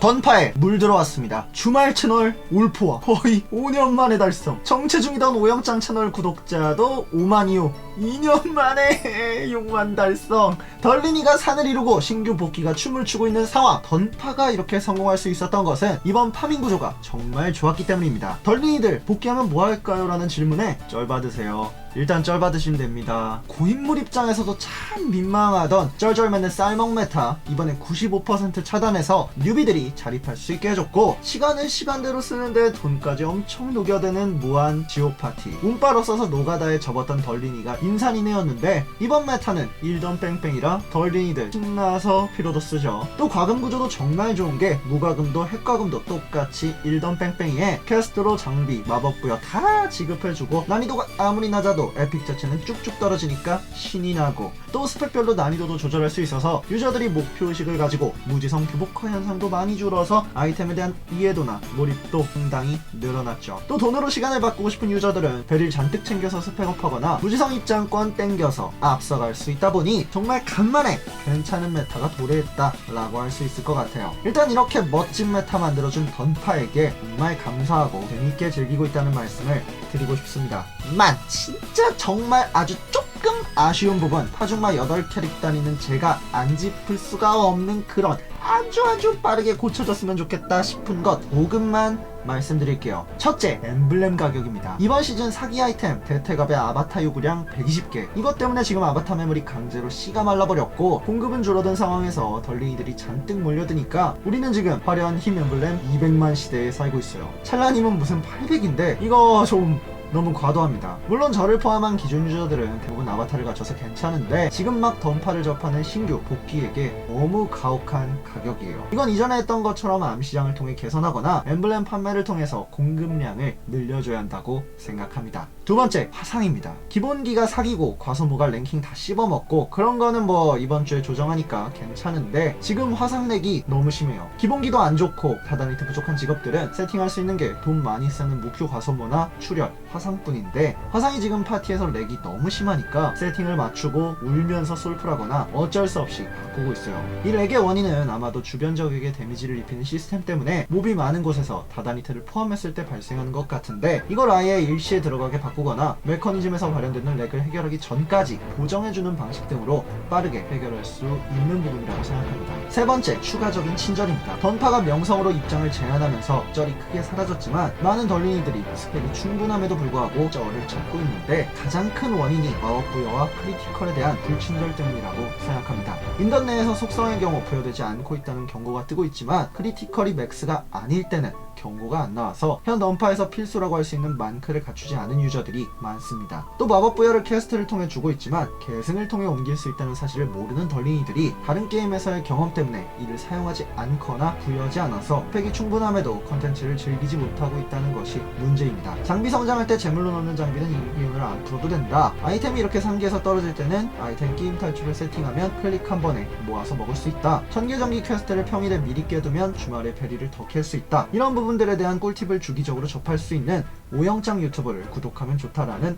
던파에 물 들어왔습니다. 주말 채널 울포와 거의 5년 만에 달성. 정체 중이던 오영장 채널 구독자도 5만이요. 2년 만에 6만 달성. 덜린이가 산을 이루고 신규 복귀가 춤을 추고 있는 상황. 던파가 이렇게 성공할 수 있었던 것은 이번 파밍 구조가 정말 좋았기 때문입니다. 덜린이들 복귀하면 뭐 할까요? 라는 질문에 쩔 받으세요. 일단 쩔 받으시면 됩니다. 고인물 입장에서도 참 민망하던 쩔쩔맨의 쌀먹 메타 이번에 95% 차단해서 뉴비들이 자립할 수 있게 해줬고 시간을 시간대로 쓰는데 돈까지 엄청 녹여드는 무한 지옥 파티 운바로 써서 노가다에 접었던 덜린이가 인산이네였는데 이번 메타는 일던 뺑뺑이라 덜린이들 신나서 피로도 쓰죠. 또 과금 구조도 정말 좋은 게 무과금도 핵과금도 똑같이 일던 뺑뺑이에 캐스트로 장비 마법 부여 다 지급해주고 난이도가 아무리 낮아도 에픽 자체는 쭉쭉 떨어지니까 신이 나고 또 스펙별로 난이도도 조절할 수 있어서 유저들이 목표의식을 가지고 무지성 규복화 현상도 많이 줄어서 아이템에 대한 이해도나 몰입도 상당히 늘어났죠. 또 돈으로 시간을 바꾸고 싶은 유저들은 베릴 잔뜩 챙겨서 스펙업하거나 무지성 입장 권 땡겨서 앞서갈 수 있다 보니 정말 간만에 괜찮은 메타가 도래했다 라고 할 수 있을 것 같아요. 일단 이렇게 멋진 메타 만들어준 던파에게 정말 감사하고 재밌게 즐기고 있다는 말씀을 드리고 싶습니다. 만 진짜 정말 아주 조금 아쉬운 부분 파중마 8캐릭 다니는 제가 안 짚을 수가 없는 그런 아주 아주 빠르게 고쳐졌으면 좋겠다 싶은 것 조금만 말씀드릴게요. 첫째, 엠블렘 가격입니다. 이번 시즌 사기 아이템 대퇴갑의 아바타 요구량 120개. 이것 때문에 지금 아바타 매물이 강제로 씨가 말라버렸고 공급은 줄어든 상황에서 덜린이들이 잔뜩 몰려드니까 우리는 지금 화려한 힘 엠블렘 200만 시대에 살고 있어요. 찰나님은 무슨 800인데 이거 좀 너무 과도합니다. 물론 저를 포함한 기존 유저들은 대부분 아바타를 갖춰서 괜찮은데 지금 막 던파를 접하는 신규 복귀에게 너무 가혹한 가격이에요. 이건 이전에 했던 것처럼 암시장을 통해 개선하거나 엠블렘 판매를 통해서 공급량을 늘려줘야 한다고 생각합니다. 두 번째, 화상입니다. 기본기가 사기고 과소모가 랭킹 다 씹어먹고 그런 거는 뭐 이번 주에 조정하니까 괜찮은데 지금 화상 내기 너무 심해요. 기본기도 안 좋고 다다니트 부족한 직업들은 세팅할 수 있는 게 돈 많이 쓰는 목표 과소모나 출혈, 화 상뿐인데 화상이 지금 파티에서 렉이 너무 심하니까 세팅을 맞추고 울면서 솔프라거나 어쩔 수 없이 바꾸고 있어요. 이 렉의 원인은 아마도 주변 적에게 데미지를 입히는 시스템 때문에 몹이 많은 곳에서 다다니트를 포함했을 때 발생하는 것 같은데 이걸 아예 일시에 들어가게 바꾸거나 메커니즘에서 발현되는 렉을 해결하기 전까지 보정해주는 방식 등으로 빠르게 해결할 수 있는 부분이라고 생각합니다. 세 번째, 추가적인 친절입니다. 던파가 명성으로 입장을 제한하면서 쩔이 크게 사라졌지만 많은 덜린이들이 스펙이 충분함에도 불구하고 쩔을 찾고 있는데 가장 큰 원인이 마법 부여와 크리티컬에 대한 불친절 때문이라고 생각합니다. 인던 내에서 속성의 경우 부여되지 않고 있다는 경고가 뜨고 있지만 크리티컬이 맥스가 아닐 때는 경고가 안 나와서 현 던파에서 필수라고 할 수 있는 만크를 갖추지 않은 유저들이 많습니다. 또 마법 부여를 캐스트를 통해 주고 있지만 계승을 통해 옮길 수 있다는 사실을 모르는 덜린이들이 다른 게임에서의 경험 때문에 이를 사용하지 않거나 부여하지 않아서 팩이 충분함에도 컨텐츠를 즐기지 못하고 있다는 것이 문제입니다. 장비 성장할 때 제물로 넣는 장비는 이윤을 안 풀어도 된다. 아이템이 이렇게 상기에서 떨어질 때는 아이템 게임 탈출을 세팅하면 클릭 한 번에 모아서 먹을 수 있다. 천계전기 퀘스트를 평일에 미리 깨두면 주말에 베리를 더 캘 수 있다. 이런 부분 들에 대한 꿀팁을 주기적으로 접할 수 있는 오영장 유튜브를 구독하면 좋다라는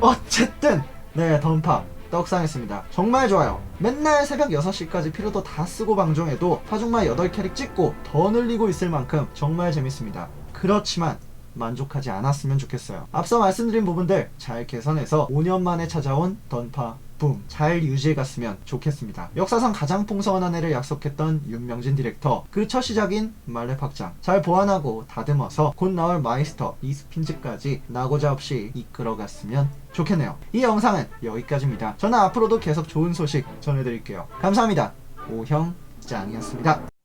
어쨌든 네 던파 떡상했습니다. 정말 좋아요. 맨날 새벽 6시까지 피로도 다 쓰고 방송해도 파중마 8캐릭 찍고 더 늘리고 있을 만큼 정말 재밌습니다. 그렇지만 만족하지 않았으면 좋겠어요. 앞서 말씀드린 부분들 잘 개선해서 5년 만에 찾아온 던파 붐잘 유지해갔으면 좋겠습니다. 역사상 가장 풍성한 한 해를 약속했던 윤명진 디렉터 그 첫 시작인 말렙 확장 잘 보완하고 다듬어서 곧 나올 마이스터 이스핀즈까지 나고자 없이 이끌어갔으면 좋겠네요. 이 영상은 여기까지입니다. 저는 앞으로도 계속 좋은 소식 전해드릴게요. 감사합니다. 오형 짱이었습니다.